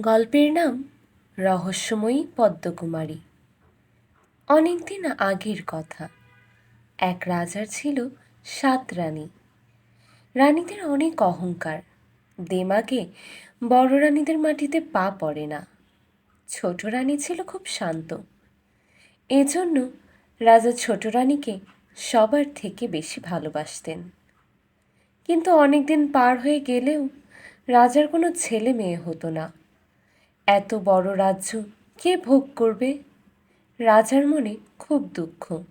গল্পের নাম রহস্যময়ী পদ্মকুমারী। অনেক দিন আগের কথা। এক রাজার ছিল সাত রানী। রানীদের অনেক অহংকার। দেমাগে বড় রানীদের মাটিতে পা পড়ে না। ছোট রানী ছিল খুব শান্ত। এজন্য রাজা ছোট রানীকে সবার থেকে বেশি ভালোবাসতেন। কিন্তু অনেক দিন পার হয়ে গেলেও রাজার কোনো ছেলে মেয়ে হতো না। এত বড় রাজ্য কে ভোগ করবে? রাজার মনে খুব দুঃখ।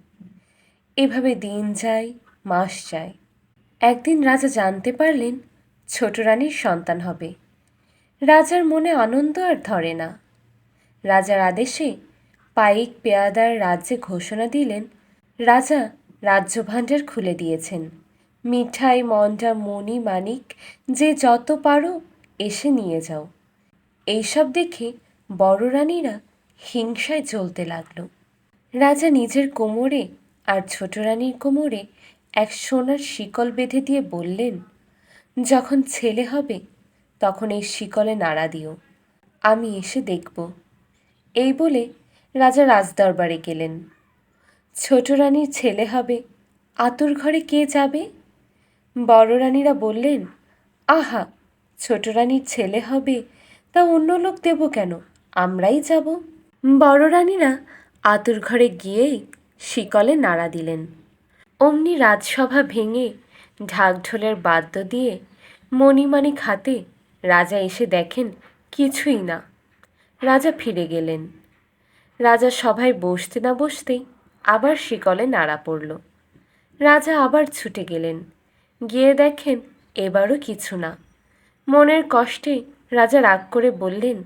এভাবে দিন যায়, মাস যায়। একদিন রাজা জানতে পারলেন ছোট রানীর সন্তান হবে। রাজার মনে আনন্দ আর ধরে না। রাজার আদেশে পাইক পেয়াদার রাজ্যে ঘোষণা দিলেন, রাজা রাজ্যভাণ্ডার খুলে দিয়েছেন। মিঠাই, মন্ডা, মণি, মানিক, যে যত পারো এসে নিয়ে যাও। এইসব দেখে বড় রানীরা হিংসায় জ্বলতে লাগল। রাজা নিজের কোমরে আর ছোট রানীর কোমরে এক সোনার শিকল বেঁধে দিয়ে বললেন, যখন ছেলে হবে, তখন এই শিকলে নাড়া দিও, আমি এসে দেখব। এই বলে রাজা রাজদরবারে গেলেন। ছোট রানীর ছেলে হবে, আতুর ঘরে কে যাবে? বড় রানীরা বললেন, আহা, ছোট রানীর ছেলে হবে তা অন্য লোক দেব কেন? আমরাই যাব। বড় রানীরা আতুর ঘরে গিয়েই শিকলে নাড়া দিলেন। অমনি রাজসভা ভেঙে ঢাকঢোলের বাদ্য দিয়ে মণিমাণিক হাতে রাজা এসে দেখেন কিছুই না। রাজা ফিরে গেলেন। রাজা সভায় বসতে না বসতেই আবার শিকলে নাড়া পড়ল। রাজা আবার ছুটে গেলেন। গিয়ে দেখেন এবারও কিছু না। মনের কষ্টে রাজা রাগ করে বললেন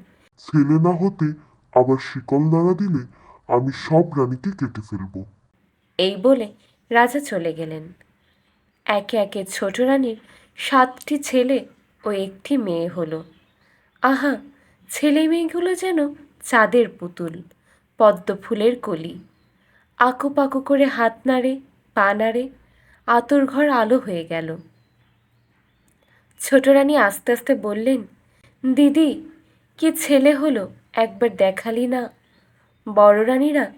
ছেলে না হতে আবার শিকল নাড়া দিলে আমি সব রানীকে কেটে ফেলব। এই বলে রাজা চলে গেলেন। একে একে ছোট রানীর সাতটি ছেলে ও একটি মেয়ে হলো। আহা ছেলে মেয়েগুলো যেন চাঁদের পুতুল পদ্ম ফুলের কলি। আঁকু পাকু করে হাত নাড়ে পা নাড়ে আতর ঘর আলো হয়ে গেল। ছোট রানী আস্তে আস্তে বললেন দিদি, কি ছেলে হলো? একবার দেখালি না। বড় রানীরা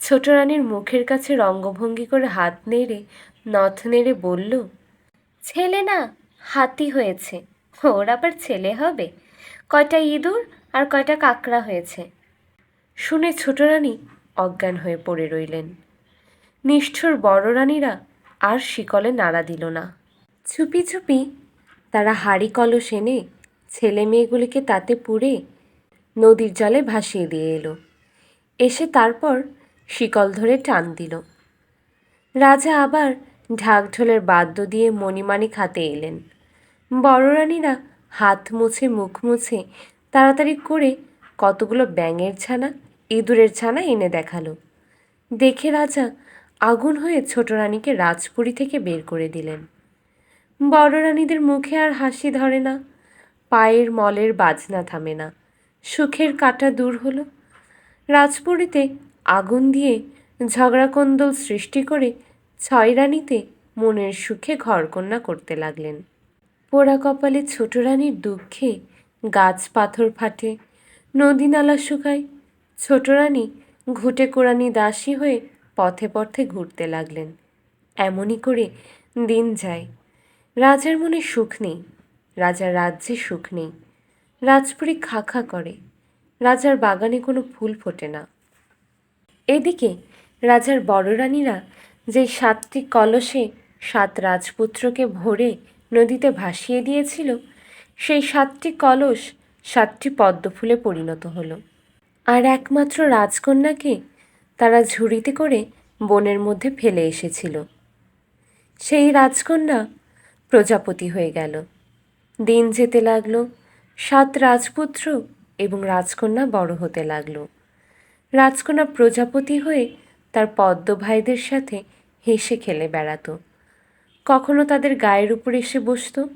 ছোট রানীর মুখের কাছে রঙ্গভঙ্গি করে হাত নেড়ে, নথ নেড়ে বলল, ছেলে না, হাতি হয়েছে। ওর আবার ছেলে হবে? কয়টা ইঁদুর আর কয়টা কাকড়া হয়েছে? শুনে ছোট রানী অজ্ঞান হয়ে পড়ে রইলেন। নিষ্ঠুর বড় রানীরা আর শিকলে নাড়া দিল না। চুপি চুপি তারা হাড়ি কলস এনে ছেলে মেয়েগুলিকে তাতে পুড়ে নদীর জলে ভাসিয়ে দিয়ে এলো। এসে তারপর শিকল ধরে টান দিল। রাজা আবার ঢাকঢোলের বাদ্য দিয়ে মণিমাণিক হাতে এলেন। বড় রানীরা হাত মুছে, মুখ মুছে তাড়াতাড়ি করে কতগুলো ব্যাঙের ছানা, ইঁদুরের ছানা এনে দেখাল। দেখে রাজা আগুন হয়ে ছোট রানীকে রাজপুরী থেকে বের করে দিলেন। বড় রানীদের মুখে আর হাসি ধরে না। পায়ের মলের বাজনা থামে না। সুখের কাটা দূর হলো। রাজপুরীতে আগুন দিয়ে ঝগড়াকন্দল সৃষ্টি করে ছয় রানীতে মনের সুখে ঘরকন্যা করতে লাগলেন। পোড়া কপালে ছোট রানীর দুঃখে গাছ পাথর ফাটে, নদী নালা শুকায়। ছোট রানী ঘুটে কোরানি দাসী হয়ে পথে পথে ঘুরতে লাগলেন। এমনই করে দিন যায়। রাজার মনে সুখ নেই। রাজার রাজ্যে সুখ নেই। রাজপুরী খা খা করে। রাজার বাগানে কোনো ফুল ফোটে না। এদিকে রাজার বড় রানীরা যে সাতটি কলসে সাত রাজপুত্রকে ভরে নদীতে ভাসিয়ে দিয়েছিল, সেই সাতটি কলস সাতটি পদ্মফুলে পরিণত হলো। আর একমাত্র রাজকন্যাকে তারা ঝুড়িতে করে বনের মধ্যে ফেলে এসেছিল। সেই রাজকন্যা প্রজাপতি হয়ে গেল। দিন যেতে লাগল, সাত রাজপুত্র এবং রাজকন্যা বড় হতে লাগল। রাজকন্যা প্রজাপতি হয়ে তার পদ্ম ভাইদের সাথে হেসে খেলে বেড়াতো। কখনো তাদের গায়ের উপর এসে বসতো।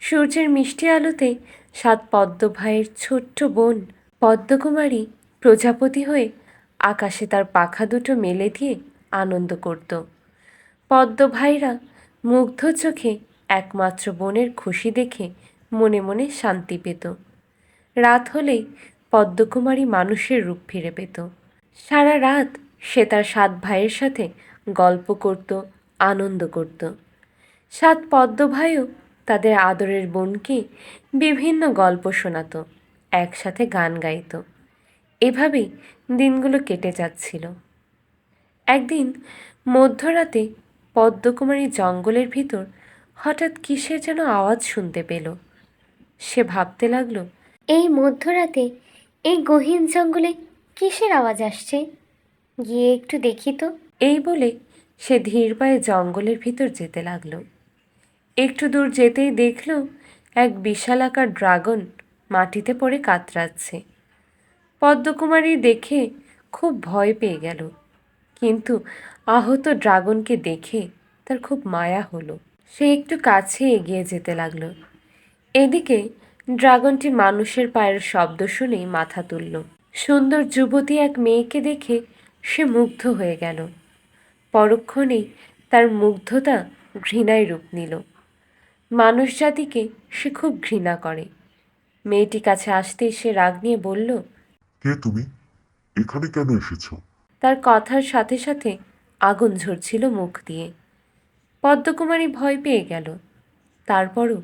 সূর্যের মিষ্টি আলোতে সাত পদ্ম ভাইয়ের ছোট্ট বোন পদ্মকুমারী প্রজাপতি হয়ে আকাশে তার পাখা দুটো মেলে দিয়ে আনন্দ করত। পদ্ম ভাইরা মুগ্ধ চোখে একমাত্র বোনের খুশি দেখে মনে মনে শান্তি পেত। রাত হলেই পদ্মকুমারী মানুষের রূপ ফিরে পেত। সারা রাত সে তার সাত ভাইয়ের সাথে গল্প করত, আনন্দ করত। সাত পদ্ম ভাইও তাদের আদরের বোনকে বিভিন্ন গল্প শোনাতো, একসাথে গান গাইত। এভাবেই দিনগুলো কেটে যাচ্ছিল। একদিন মধ্যরাতে পদ্মকুমারী জঙ্গলের ভিতর হঠাৎ কিসের যেন আওয়াজ শুনতে পেল? সে ভাবতে লাগল এই মধ্যরাতে এই গহীন জঙ্গলে কিসের আওয়াজ আসছে? গিয়ে একটু দেখি তো। এই বলে সে ধীর পায়ে জঙ্গলের ভিতর যেতে লাগল। একটু দূর যেতেই দেখল এক বিশালাকার ড্রাগন মাটিতে পড়ে কাতরাচ্ছে। পদ্মকুমারী দেখে খুব ভয় পেয়ে গেল কিন্তু আহত ড্রাগনকে দেখে তার খুব মায়া হলো। সে একটু কাছে এগিয়ে যেতে লাগল। এদিকে ড্রাগনটি মানুষের পায়ের শব্দ শুনেই মাথা তুলল। সুন্দর যুবতী এক মেয়েকে দেখে সে মুগ্ধ হয়ে গেল। পরক্ষণেই তার মুগ্ধতা ঘৃণায় রূপ নিল। মানুষ জাতিকে সে খুব ঘৃণা করে। মেয়েটি কাছে আসতেই সে রাগ নিয়ে বলল কে তুমি? এখানে কেন এসেছ? তার কথার সাথে সাথে আগুন ঝরছিল মুখ দিয়ে। পদ্মকুমারী ভয় পেয়ে গেল। তারপরও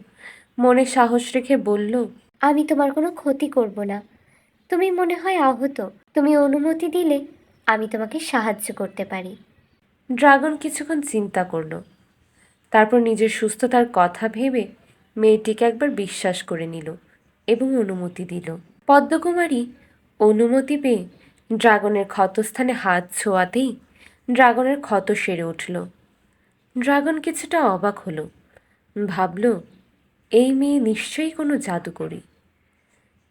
মনে সাহস রেখে বলল আমি তোমার কোনো ক্ষতি করব না। তুমি মনে হয় আহত। তুমি অনুমতি দিলে আমি তোমাকে সাহায্য করতে পারি। ড্রাগন কিছুক্ষণ চিন্তা করল। তারপর নিজের সুস্থতার কথা ভেবে মেয়েটিকে একবার বিশ্বাস করে নিল এবং অনুমতি দিল। পদ্মকুমারী অনুমতি পেয়ে ড্রাগনের ক্ষতস্থানে হাত ছোঁয়াতেই ড্রাগনের ক্ষত সেরে উঠল। ড্রাগন কিছুটা অবাক হলো। ভাবল এই মেয়ে নিশ্চয়ই কোনো জাদুকরি।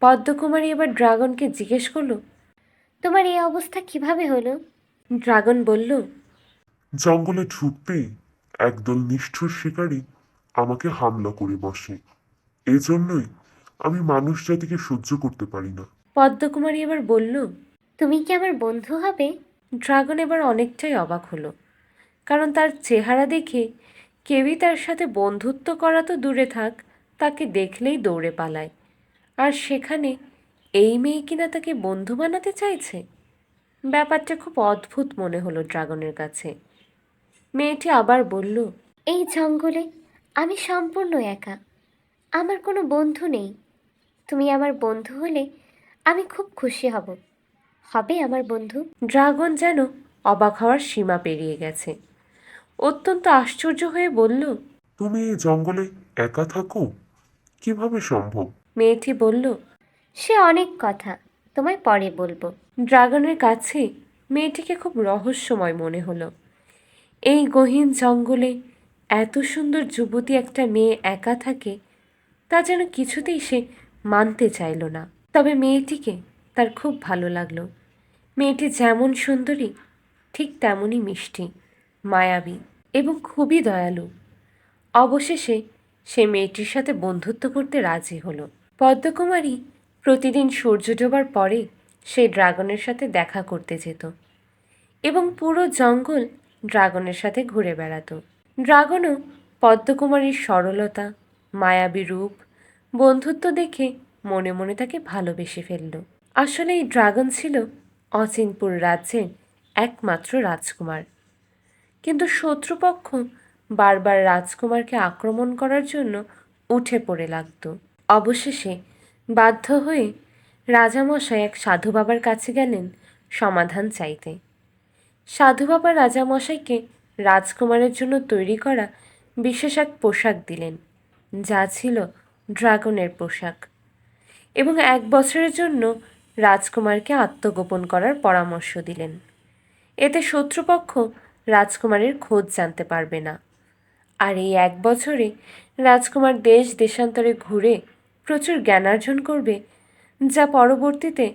পদ্মকুমারী এবার ড্রাগনকে জিজ্ঞেস করল তোমার এই অবস্থা কীভাবে হলো? ড্রাগন বলল জঙ্গলে ঢুকতেই একদল নিষ্ঠুর শিকারী আমাকে হামলা করে বসে। এজন্যই আমি মানুষ জাতিকে সহ্য করতে পারি না। পদ্মকুমারী এবার বলল তুমি কি আমার বন্ধু হবে? ড্রাগন এবার অনেকটাই অবাক হলো। কারণ তার চেহারা দেখে কেউই তার সাথে বন্ধুত্ব করা তো দূরে থাক তাকে দেখলেই দৌড়ে পালায়। আর সেখানে এই মেয়ে কিনা তাকে বন্ধু বানাতে চাইছে? ব্যাপারটা খুব অদ্ভুত মনে হলো ড্রাগনের কাছে। মেয়েটি আবার বলল এই জঙ্গলে আমি সম্পূর্ণ একা। আমার কোনো বন্ধু নেই। তুমি আমার বন্ধু হলে আমি খুব খুশি হব। হবে আমার বন্ধু? ড্রাগন যেন অবাক হওয়ার সীমা পেরিয়ে গেছে। অত্যন্ত আশ্চর্য হয়ে বলল তুমি এই জঙ্গলে একা থাকো? কীভাবে সম্ভব? মেয়েটি বলল সে অনেক কথা তোমায় পরে বলব। ড্রাগনের কাছে মেয়েটিকে খুব রহস্যময় মনে হলো। এই গহীন জঙ্গলে এত সুন্দর যুবতী একটা মেয়ে একা থাকে তা যেন কিছুতেই সে মানতে চাইল না। তবে মেয়েটিকে তার খুব ভালো লাগল। মেয়েটি যেমন সুন্দরী ঠিক তেমনই মিষ্টি। মায়াবী এবং খুবই দয়ালু। অবশেষে সে মেয়েটির সাথে বন্ধুত্ব করতে রাজি হলো। পদ্মকুমারী প্রতিদিন সূর্য ডোবার পরে সে ড্রাগনের সাথে দেখা করতে যেত এবং পুরো জঙ্গল ড্রাগনের সাথে ঘুরে বেড়াত। ড্রাগনও পদ্মকুমারীর সরলতা, মায়াবী রূপ, বন্ধুত্ব দেখে মনে মনে তাকে ভালোবেসে ফেলল। আসলে এই ড্রাগন ছিল অচিনপুর রাজ্যের একমাত্র রাজকুমার। কিন্তু শত্রুপক্ষ বারবার রাজকুমারকে আক্রমণ করার জন্য উঠে পড়ে লাগতো। অবশেষে বাধ্য হয়ে রাজামশাই এক সাধু বাবার কাছে গেলেন সমাধান চাইতে। সাধু বাবা রাজামশাইকে রাজকুমারের জন্য তৈরি করা বিশেষ এক পোশাক দিলেন, যা ছিল ড্রাগনের পোশাক এবং এক বছরের জন্য রাজকুমারকে আত্মগোপন করার পরামর্শ দিলেন। এতে শত্রুপক্ষ রাজকুমারের খোঁজ জানতে পারবে না। আর এই এক বছরে রাজকুমার দেশ দেশান্তরে ঘুরে প্রচুর জ্ঞানার্জন করবে, যা পরবর্তীতে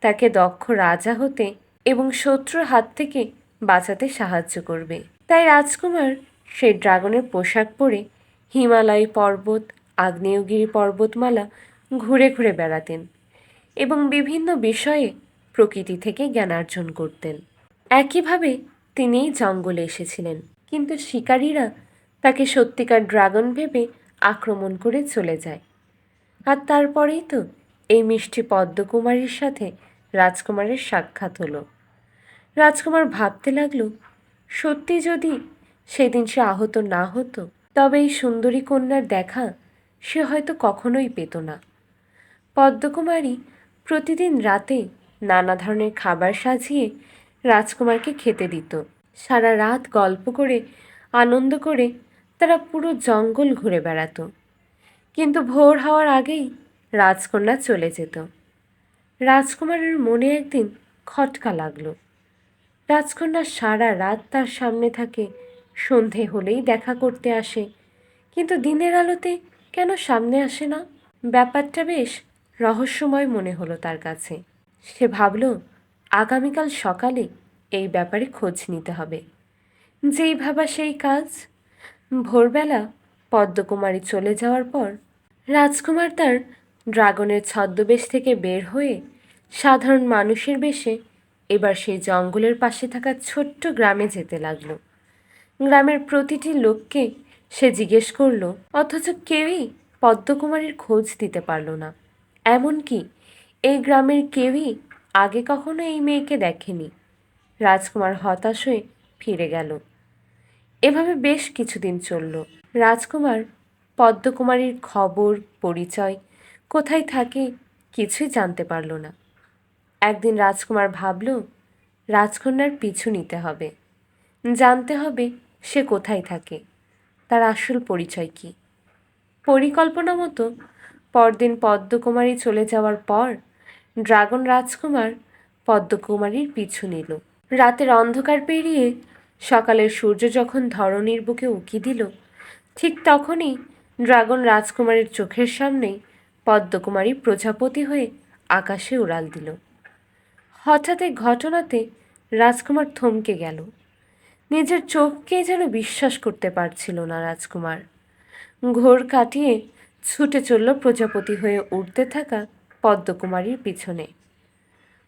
তাকে দক্ষ রাজা হতে এবং শত্রুর হাত থেকে বাঁচাতে সাহায্য করবে। তাই রাজকুমার সেই ড্রাগনের পোশাক পরে হিমালয় পর্বত, আগ্নেয়গিরি পর্বতমালা ঘুরে ঘুরে বেড়াতেন এবং বিভিন্ন বিষয়ে প্রকৃতি থেকে জ্ঞানার্জন করতেন। একইভাবে তিনি জঙ্গলে এসেছিলেন। কিন্তু শিকারীরা তাকে সত্যিকার ড্রাগন ভেবে আক্রমণ করে চলে যায়। আর তারপরেই তো এই মিষ্টি পদ্মকুমারীর সাথে রাজকুমারের সাক্ষাৎ হলো। রাজকুমার ভাবতে লাগল, সত্যি যদি সেদিন সে আহত না হতো, তবে এই সুন্দরী কন্যার দেখা সে হয়তো কখনোই পেত না। পদ্মকুমারী প্রতিদিন রাতে নানা ধরনের খাবার সাজিয়ে রাজকুমারকে খেতে দিত। সারা রাত গল্প করে, আনন্দ করে তারা পুরো জঙ্গল ঘুরে বেড়াতো। কিন্তু ভোর হওয়ার আগেই রাজকন্যা চলে যেত। রাজকুমারের মনে একদিন খটকা লাগল। রাজকন্যা সারা রাত তার সামনে থাকে, সন্ধে হলেই দেখা করতে আসে। কিন্তু দিনের আলোতে কেন সামনে আসে না? ব্যাপারটা বেশ রহস্যময় মনে হলো তার কাছে। সে ভাবল আগামীকাল সকালে এই ব্যাপারে খোঁজ নিতে হবে। যেই ভাবা সেই কাজ। ভোরবেলা পদ্মকুমারী চলে যাওয়ার পর রাজকুমার তার ড্রাগনের ছদ্মবেশ থেকে বের হয়ে সাধারণ মানুষের বেশে এবার সেই জঙ্গলের পাশে থাকা ছোট্ট গ্রামে যেতে লাগল। গ্রামের প্রতিটি লোককে সে জিজ্ঞেস করল, অথচ কেউই পদ্মকুমারীর খোঁজ দিতে পারল না। এমনকি এই গ্রামের কেউই আগে কখনো এই মেয়েকে দেখেনি। রাজকুমার হতাশ হয়ে ফিরে গেল। এভাবে বেশ কিছুদিন চলল। রাজকুমার পদ্মকুমারীর খবর, পরিচয় কোথায় থাকে কিছুই জানতে পারল না। একদিন রাজকুমার ভাবল, রাজকন্যার পিছু নিতে হবে। জানতে হবে সে কোথায় থাকে। তার আসল পরিচয় কী? পরিকল্পনা মতো পরদিন পদ্মকুমারী চলে যাওয়ার পর ড্রাগন রাজকুমার পদ্মকুমারীর পিছু নিল। রাতের অন্ধকার পেরিয়ে সকালের সূর্য যখন ধরণীর বুকে উকি দিল, ঠিক তখনই ড্রাগন রাজকুমারীর চোখের সামনেই পদ্মকুমারী প্রজাপতি হয়ে আকাশে উড়াল দিল। হঠাৎ এই ঘটনাতে রাজকুমার থমকে গেল। নিজের চোখকে যেন বিশ্বাস করতে পারছিল না রাজকুমার। ঘোর কাটিয়ে ছুটে চলল প্রজাপতি হয়ে উড়তে থাকা পদ্মকুমারীর পিছনে।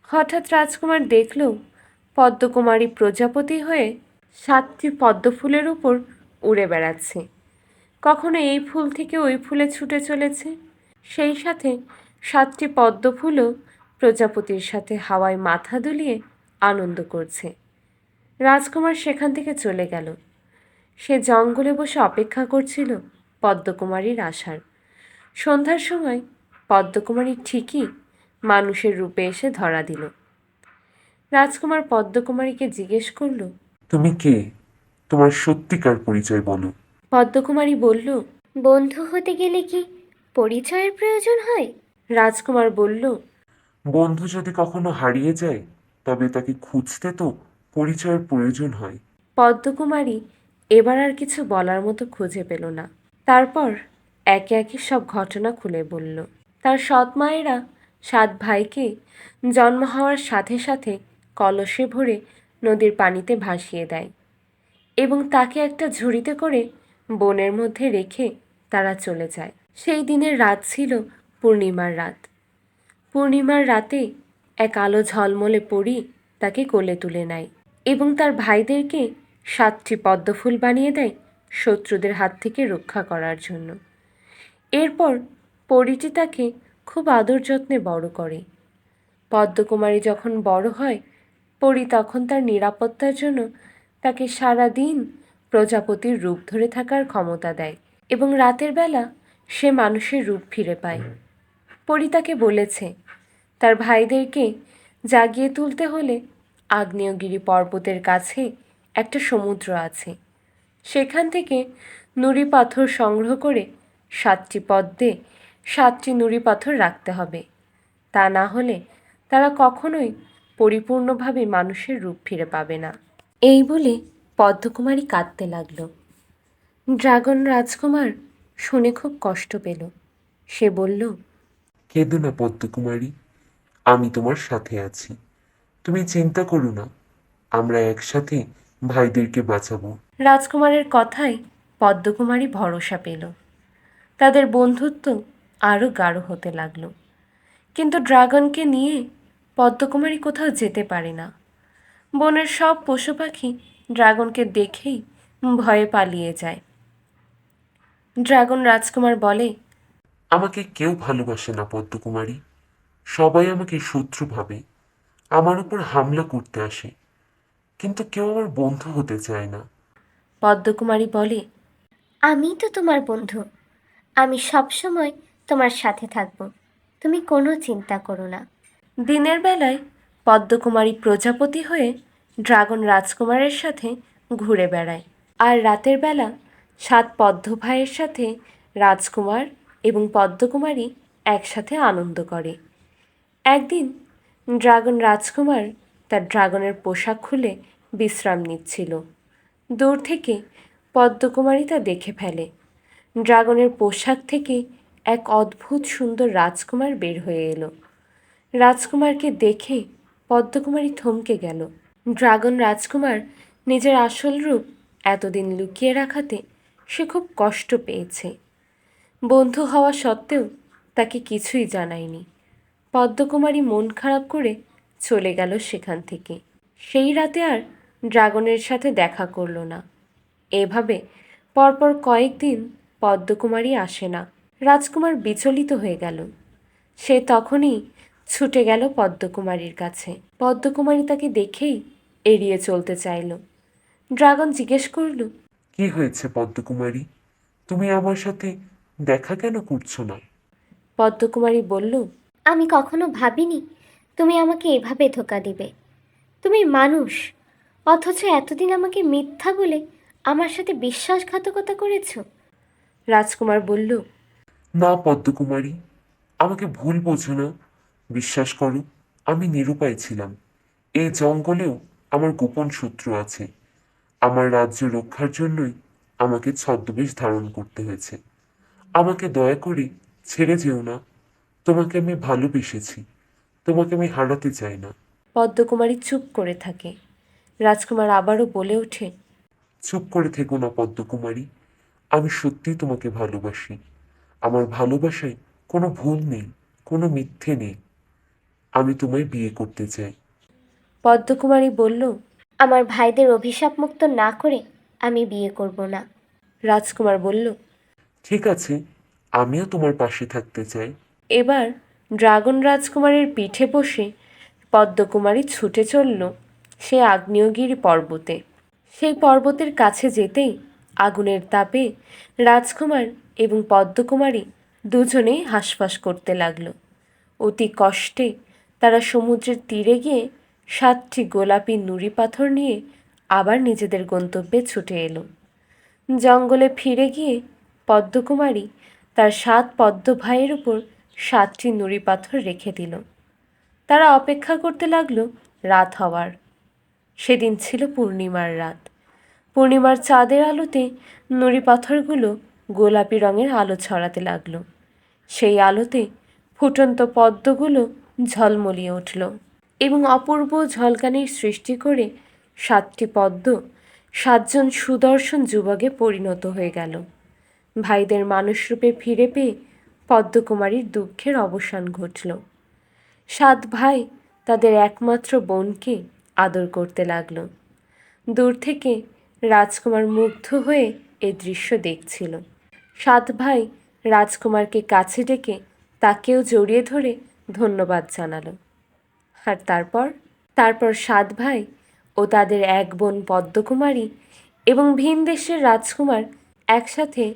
হঠাৎ রাজকুমার দেখল, পদ্মকুমারী প্রজাপতি হয়ে সাতটি পদ্মফুলের উপর উড়ে বেড়াচ্ছে। কখনো এই ফুল থেকে ওই ফুলে ছুটে চলেছে। সেই সাথে সাতটি পদ্মফুলও প্রজাপতির সাথে হাওয়ায় মাথা দুলিয়ে আনন্দ করছে। রাজকুমার সেখান থেকে চলে গেল। সে জঙ্গলে বসে অপেক্ষা করছিল পদ্মকুমারীর আসার। সন্ধ্যার সময় পদ্মকুমারী ঠিকই মানুষের রূপে এসে ধরা দিল। রাজকুমার পদ্মকুমারীকে জিজ্ঞেস করল তুমি কে? তোমার সত্যিকার পরিচয় বলো। পদ্মকুমারী বলল বন্ধু হতে গেলে কি পরিচয়ের প্রয়োজন হয়? রাজকুমার বলল বন্ধু যদি কখনো হারিয়ে যায় তবে তাকে খুঁজতে তো পরিচয়ের প্রয়োজন হয়। পদ্মকুমারী এবার আর কিছু বলার মতো খুঁজে পেল না। তারপর একে একে সব ঘটনা খুলে বলল। তার সৎ মায়েরা সাত ভাইকে জন্ম হওয়ার সাথে সাথে কলসে ভরে নদীর পানিতে ভাসিয়ে দেয় এবং তাকে একটা ঝুড়িতে করে বনের মধ্যে রেখে তারা চলে যায়। সেই দিনের রাত ছিল পূর্ণিমার রাত। পূর্ণিমার রাতে এক আলো ঝলমলে পড়ি তাকে কোলে তুলে নেয় এবং তার ভাইদেরকে সাতটি পদ্মফুল বানিয়ে দেয় শত্রুদের হাত থেকে রক্ষা করার জন্য। এরপর পরিটি তাকে খুব আদর যত্নে বড় করে। পদ্মকুমারী যখন বড় হয়, পরি তখন তার নিরাপত্তার জন্য তাকে সারা দিন প্রজাপতির রূপ ধরে থাকার ক্ষমতা দেয় এবং রাতের বেলা সে মানুষের রূপ ফিরে পায়। পরি তাকে বলেছে, তার ভাইদেরকে জাগিয়ে তুলতে হলে আগ্নেয়গিরি পর্বতের কাছে একটা সমুদ্র আছে। সেখান থেকে নুড়ি পাথর সংগ্রহ করে সাতটি পদ্মে সাতটি নুড়ি পাথর রাখতে হবে। তা না হলে তারা কখনোই পরিপূর্ণভাবে মানুষের রূপ ফিরে পাবে না। এই বলে পদ্মকুমারী কাঁদতে লাগল। ড্রাগন রাজকুমার শুনে খুব কষ্ট পেল। সে বলল কেঁদো না পদ্মকুমারী আমি তোমার সাথে আছি। তুমি চিন্তা করো না আমরা একসাথে ভাইদেরকে বাঁচাবো। রাজকুমারের কথায় পদ্মকুমারী ভরসা পেল। তাদের বন্ধুত্ব আরও গাঢ় হতে লাগল। কিন্তু ড্রাগনকে নিয়ে পদ্মকুমারী কোথাও যেতে পারে না। বনের সব পশু পাখি ড্রাগনকে দেখেই ভয়ে পালিয়ে যায়। ড্রাগন রাজকুমার বলে আমাকে কেউ ভালোবাসে না পদ্মকুমারী। সবাই আমাকে শত্রু ভাবে। আমার উপর হামলা করতে আসে। কিন্তু কেউ আমার বন্ধু হতে চায় না। পদ্মকুমারী বলে আমি তো তোমার বন্ধু। আমি সবসময় তোমার সাথে থাকব। তুমি কোনো চিন্তা করো না। দিনের বেলায় পদ্মকুমারী প্রজাপতি হয়ে ড্রাগন রাজকুমারের সাথে ঘুরে বেড়ায়। আর রাতের বেলা সাত পদ্ম ভাইয়ের সাথে রাজকুমার এবং পদ্মকুমারী একসাথে আনন্দ করে। একদিন ড্রাগন রাজকুমার তার ড্রাগনের পোশাক খুলে বিশ্রাম নিচ্ছিল। দূর থেকে পদ্মকুমারী তা দেখে ফেলে। ড্রাগনের পোশাক থেকে এক অদ্ভুত সুন্দর রাজকুমার বের হয়ে এলো। রাজকুমারকে দেখে পদ্মকুমারী থমকে গেল। ড্রাগন রাজকুমার নিজের আসল রূপ এতদিন লুকিয়ে রাখাতে সে খুব কষ্ট পেয়েছে। বন্ধু হওয়া সত্ত্বেও তাকে কিছুই জানায়নি। পদ্মকুমারী মন খারাপ করে চলে গেল সেখান থেকে। সেই রাতে আর ড্রাগনের সাথে দেখা করল না। এভাবে পরপর কয়েকদিন পদ্মকুমারী আসে না। রাজকুমার বিচলিত হয়ে গেল। সে তখনই ছুটে গেল পদ্মকুমারীর কাছে। পদ্মকুমারী তাকে দেখেই এড়িয়ে চলতে চাইল। ড্রাগন জিজ্ঞেস করল কি হয়েছে পদ্মকুমারী? তুমি আমার সাথে দেখা কেন করছ না? পদ্মকুমারী বলল আমি কখনো ভাবিনি তুমি আমাকে এভাবে ধোকা দিবে। তুমি মানুষ অথচ এতদিন আমাকে মিথ্যা বলে আমার সাথে বিশ্বাসঘাতকতা করেছ? রাজকুমার বলল না পদ্মকুমারী আমাকে ভুল বোঝো না। বিশ্বাস করো আমি নিরুপায় ছিলাম। এই জঙ্গলেও আমার গোপন শত্রু আছে। আমার রাজ্য রক্ষার জন্যই আমাকে ছদ্মবেশ ধারণ করতে হয়েছে। আমাকে দয়া করে ছেড়ে যেও না। তোমাকে আমি ভালোবেসেছি। তোমাকে আমি হারাতে চাই না। পদ্মকুমারী চুপ করে থাকে। রাজকুমার আবারও বলে ওঠে চুপ করে থেকো না পদ্মকুমারী। আমি সত্যিই তোমাকে ভালোবাসি। আমার ভালোবাসায় কোনো ভুল নেই কোনো মিথ্যে নেই। আমি তোমায় বিয়ে করতে চাই। পদ্মকুমারী বলল আমার ভাইদের অভিশাপ মুক্ত না করে আমি বিয়ে করব না। রাজকুমার বলল ঠিক আছে আমিও তোমার পাশে থাকতে চাই। এবার ড্রাগন রাজকুমারের পিঠে বসে পদ্মকুমারী ছুটে চলল সে আগ্নেয়গিরি পর্বতে। সেই পর্বতের কাছে যেতেই আগুনের তাপে রাজকুমার এবং পদ্মকুমারী দুজনেই হাঁসফাঁস করতে লাগল। অতি কষ্টে তারা সমুদ্রের তীরে গিয়ে সাতটি গোলাপি নুড়ি পাথর নিয়ে আবার নিজেদের গন্তব্যে ছুটে এলো। জঙ্গলে ফিরে গিয়ে পদ্মকুমারী তার সাত পদ্ম ভাইয়ের উপর সাতটি নুড়ি পাথর রেখে দিল। তারা অপেক্ষা করতে লাগল রাত হওয়ার। সেদিন ছিল পূর্ণিমার রাত। পূর্ণিমার চাঁদের আলোতে নুড়ি পাথরগুলো গোলাপি রঙের আলো ছড়াতে লাগল। সেই আলোতে ফুটন্ত পদ্মগুলো ঝলমলিয়ে উঠল এবং অপূর্ব ঝলকানির সৃষ্টি করে সাতটি পদ্ম, সাতজন সুদর্শন যুবকে পরিণত হয়ে গেল। ভাইদের মানুষরূপে ফিরে পেয়ে পদ্মকুমারীর দুঃখের অবসান ঘটল। সাত ভাই তাদের একমাত্র বোনকে আদর করতে লাগল। দূর থেকে রাজকুমার মুগ্ধ হয়ে এ দৃশ্য দেখছিল। সাত ভাই রাজকুমারকে কাছে ডেকে তাকেও জড়িয়ে ধরে ধন্যবাদ জানালো। আর তারপর? তারপর সাত ভাই ও তাদের এক বোন পদ্মকুমারী এবং ভিন দেশের রাজকুমার একসাথে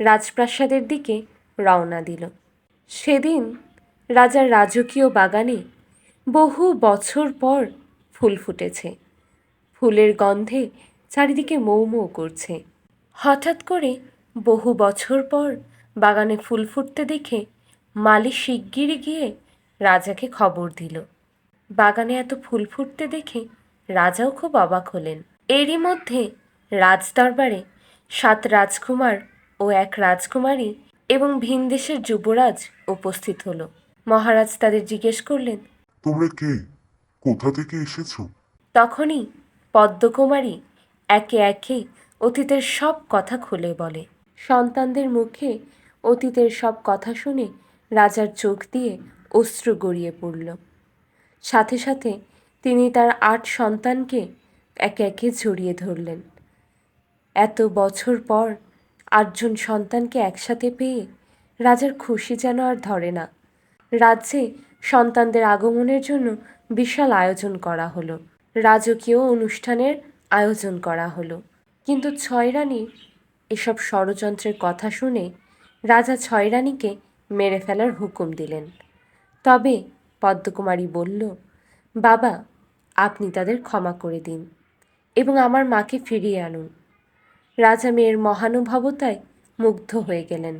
রাজপ্রাসাদের দিকে রওনা দিল। সেদিন রাজার রাজকীয় বাগানে বহু বছর পর ফুল ফুটেছে। ফুলের গন্ধে চারিদিকে মৌ মৌ করছে। হঠাৎ করে বহু বছর পর বাগানে ফুল ফুটতে দেখে মালি শিগগিরই গিয়ে রাজাকে খবর দিল। বাগানে এত ফুল ফুটতে দেখে রাজাও খুব অবাক হলেন। এরই মধ্যে রাজদরবারে সাত রাজকুমার ও এক রাজকুমারী এবং ভিনদেশের যুবরাজ উপস্থিত হলো। মহারাজ তাদের জিজ্ঞেস করলেন তোমরা কে? কোথা থেকে এসেছ? তখনই পদ্মকুমারী একে একে অতীতের সব কথা খুলে বলে। সন্তানদের মুখে অতীতের সব কথা শুনে রাজার চোখ দিয়ে অশ্রু গড়িয়ে পড়ল। সাথে সাথে তিনি তার আট সন্তানকে একে একে জড়িয়ে ধরলেন। এত বছর পর আটজন সন্তানকে একসাথে পেয়ে রাজার খুশি যেন আর ধরে না। রাজ্যে সন্তানদের আগমনের জন্য বিশাল আয়োজন করা হলো। রাজকীয় অনুষ্ঠানের আয়োজন করা হলো। কিন্তু ছয় রানী এসব ষড়যন্ত্রের কথা শুনে রাজা ছয় রানীকে মেরে ফেলার হুকুম দিলেন। তবে পদ্মকুমারী বলল, বাবা, আপনি তাদের ক্ষমা করে দিন এবং আমার মাকে ফিরিয়ে আনুন। রাজা মেয়ের মহানুভবতায় মুগ্ধ হয়ে গেলেন।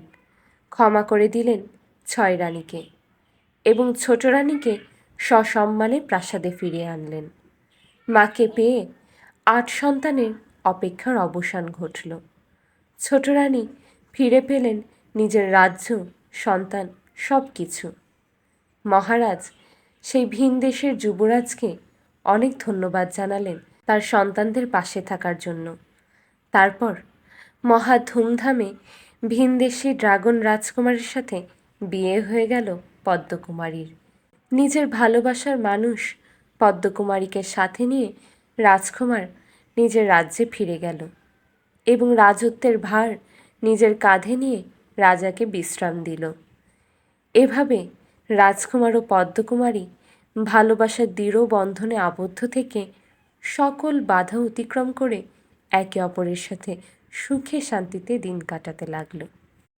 ক্ষমা করে দিলেন ছয় রানীকে এবং ছোট রানীকে সসম্মানে প্রাসাদে ফিরিয়ে আনলেন। মাকে পেয়ে আট সন্তানের অপেক্ষার অবসান ঘটল। ছোট রানী ফিরে পেলেন নিজের রাজ্য, সন্তান সব কিছু মহারাজ সেই ভিন দেশের যুবরাজকে অনেক ধন্যবাদ জানালেন তার সন্তানদের পাশে থাকার জন্য। তারপর মহা ধুমধামে ভিন দেশি ড্রাগন রাজকুমারের সাথে বিয়ে হয়ে গেল পদ্মকুমারীর। নিজের ভালোবাসার মানুষ পদ্মকুমারীকে সাথে নিয়ে রাজকুমার নিজের রাজ্যে ফিরে গেল। এবং রাজত্বের ভার নিজের কাঁধে নিয়ে রাজাকে বিশ্রাম দিল। এভাবে রাজকুমার ও পদ্মকুমারী ভালোবাসার দৃঢ় বন্ধনে আবদ্ধ থেকে সকল বাধা অতিক্রম করে একে অপরের সাথে সুখে শান্তিতে দিন কাটাতে লাগল।